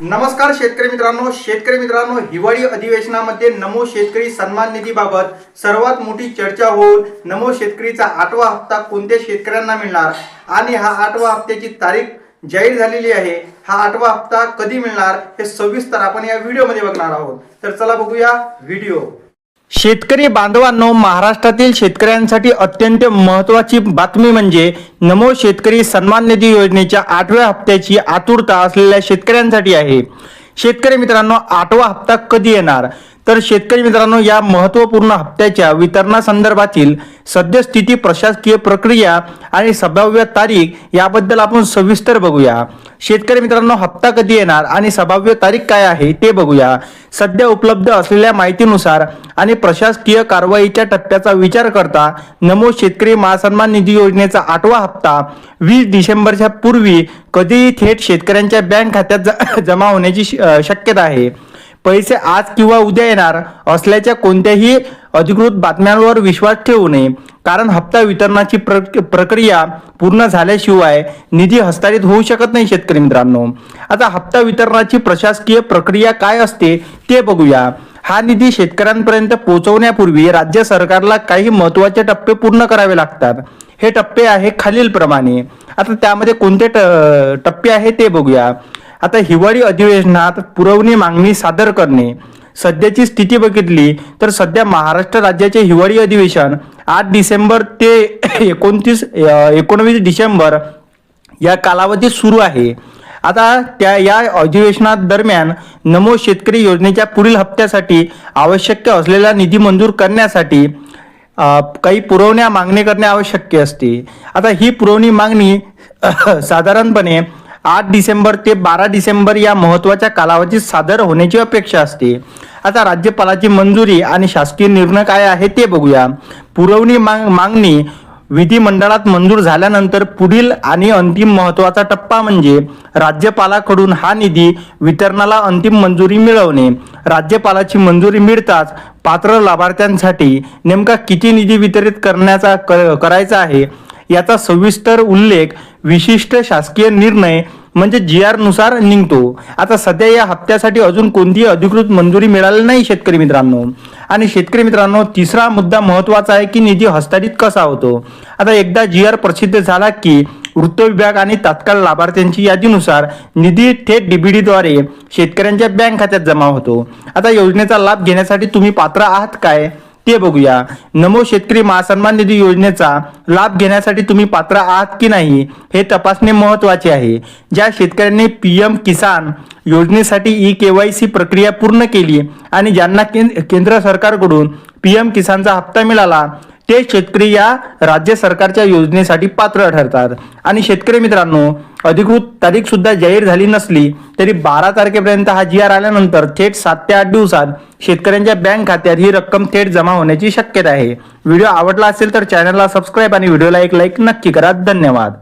नमस्कार शेतकरी मित्रांनो शेतकरी मित्रांनो हिवाळी अधिवेशनामध्ये नमो शेतकरी सन्मान निधीबाबत सर्वात मोठी चर्चा होऊन नमो शेतकरीचा आठवा हप्ता कोणत्या शेतकऱ्यांना मिळणार आणि हा आठवा हप्त्याची तारीख जाहीर झालेली आहे हा आठवा हप्ता कधी मिळणार हे सविस्तर आपण या व्हिडिओमध्ये बघणार आहोत. तर चला बघूया व्हिडिओ. शेतकरी बांधवांनो महाराष्ट्रातील शेतकऱ्यांसाठी अत्यंत महत्त्वाची बातमी म्हणजे नमो शेतकरी सन्मान निधी योजनेच्या आठव्या हप्त्याची आतुरता असलेल्या शेतकऱ्यांसाठी आहे. शेतकरी मित्रांनो आठवा हप्ता कधी येणार? तर शेतकरी मित्रांनो या महत्त्वपूर्ण हप्त्याच्या वितरणासंदर्भातील सद्यस्थिती प्रशासकीय प्रक्रिया आणि संभाव्य तारीख याबद्दल आपण सविस्तर बघूया. शेतकरी मित्रांनो हप्ता कधी येणार आणि संभाव्य तारीख काय आहे ते बघूया. सध्या उपलब्ध असलेल्या माहितीनुसार आणि प्रशासकीय कारवाईच्या टप्प्याचा विचार करता नमो शेतकरी महासन्मान निधी योजनेचा आठवा हप्ता वीस डिसेंबरच्या पूर्वी कधीही थेट शेतकऱ्यांच्या बँक खात्यात जमा होण्याची श- शक्यता आहे. पैसे आज किंवा उद्या येणार असल्याच्या कोणत्याही अधिकृत बातम्यांवर विश्वास ठेवू नये. कारण हप्ता वितरणाची प्रक- प्रक्रिया पूर्ण झाल्याशिवाय निधी हस्तांतरित होऊ शकत नाही शेतकरी मित्रांनो. आता हप्ता वितरणाची प्रशासकीय प्रक्रिया काय असते ते बघूया. हा निधी शेतकऱ्यांपर्यंत पोहोचवण्यापूर्वी राज्य सरकारला काही महत्त्वाचे टप्पे पूर्ण करावे लागतात. हे टप्पे आहे खालीलप्रमाणे. आता त्यामध्ये कोणते ट- टप्पे आहे ते बघूया. आता हिवाळी अधिवेशनात पुरवणी मागणी सादर करणे सध्याची स्थिती बघितली तर सध्या महाराष्ट्र राज्याचे हिवाळी अधिवेशन आठ डिसेंबर ते एकोणतीस एकोणवीस डिसेंबर या कालावधीत सुरू आहे. आता त्या या अधिवेशनात दरम्यान नमो शेतकरी योजनेच्या पुढील हप्त्यासाठी आवश्यक असलेला निधी मंजूर करण्यासाठी काही पुरवण्या मागणी करणे आवश्यक असते. आता ही पुरवणी मागणी साधारणपणे आठ डिसेंबर ते बारा डिसेंबर या महत्त्वाच्या कालावधीत सादर होण्याची अपेक्षा असते. आता राज्यपालाची मंजुरी आणि शासकीय निर्णय काय आहे ते बघूया. पुरवणी माग मागणी विधिमंडळात मंजूर झाल्यानंतर पुढील आणि अंतिम महत्त्वाचा टप्पा म्हणजे राज्यपालाकडून हा निधी वितरणाला अंतिम मंजुरी मिळवणे. राज्यपालाची मंजुरी मिळताच पात्र लाभार्थ्यांसाठी नेमका किती निधी वितरित करण्याचा क- करायचा आहे? याचा सविस्तर उल्लेख विशिष्ट शासकीय निर्णय म्हणजे जी आरनुसार निघतो. आता सध्या या हप्त्यासाठी अजून कोणतीही अधिकृत मंजुरी मिळाली नाही शेतकरी मित्रांनो. आणि शेतकरी मित्रांनो तिसरा मुद्दा महत्त्वाचा आहे की निधी हस्तांतरित कसा होतो. आता एकदा जी आर प्रसिद्ध झाला की वृत्त विभाग आणि तात्काळ लाभार्थ्यांची यादीनुसार निधी थेट डीबीडीद्वारे शेतकऱ्यांच्या बँक खात्यात जमा होतो. आता योजनेचा लाभ घेण्यासाठी तुम्ही पात्र आहात काय? ते बघूया. नमो शेतकरी महासन्मान निधी योजनेचा लाभ घेण्यासाठी तुम्ही पात्र आहात की नाही हे तपासणे महत्त्वाचे आहे. ज्या शेतकऱ्यांनी पी एम किसान योजनेसाठी ई के वाय सी प्रक्रिया पूर्ण केली आणि ज्यांना केंद्र केंद्र सरकारकडून पी एम किसानचा हप्ता मिळाला ते शेतकरी या राज्य सरकारच्या योजनेसाठी पात्र ठरतात. आणि शेतकरी मित्रांनो अधिकृत तारीख सुद्धा जाहीर झाली नसली तरी बारा तारखेपर्यंत हा जी आर आल्यानंतर थेट सात ते आठ दिवसात शेतकऱ्यांच्या बँक खात्यात ही रक्कम थेट जमा होण्याची शक्यता आहे. व्हिडिओ आवडला असेल तर चॅनलला सबस्क्राईब आणि व्हिडिओला एक लाईक नक्की करा. धन्यवाद.